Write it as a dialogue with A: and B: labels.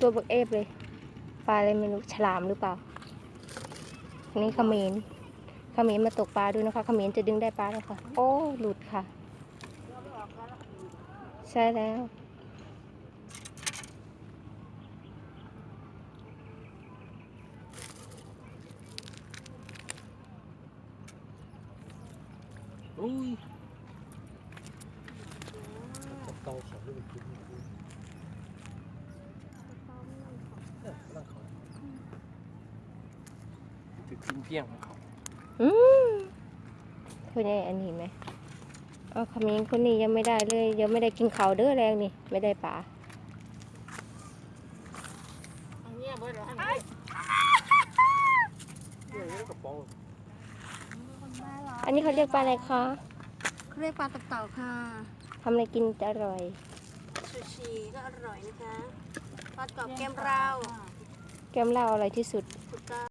A: ตัวบักเอฟเลย ปลาอะไรไม่รู้ฉลามหรือเปล่านนี้เขมรเขมรมาตกปลาด้วยนะคะเขมรจะดึงได้ปลาแล้วค่ะ โอ้หลุดค่ะ ใช่แล้ว
B: อุ้ยเกาเขาด้วยคุณ ถือขึ้นเพียงของเขา
A: อืมคนนี้อันนี้ไหมเอาเขมรคนนี้ยังไม่ได้เลย ยังไม่ได้กินข้าวเด้อแรงนี่ ไม่ได้ปลา
C: อันเนี้ยเบิดเหรออัน
B: เนี่ยนี่กระป๋อง
A: อันนี้เขาเรียกปลาอะไรคะ
C: เขาเรียกปลาตับเต่าค่ะ
A: ทำอะไรกินจะอร่อย
C: ซูชิก็อร่อยนะคะปลากรอบแก้มเรา
A: แก้มเหล้าอร่อยที่สุด
C: ถูกต้อง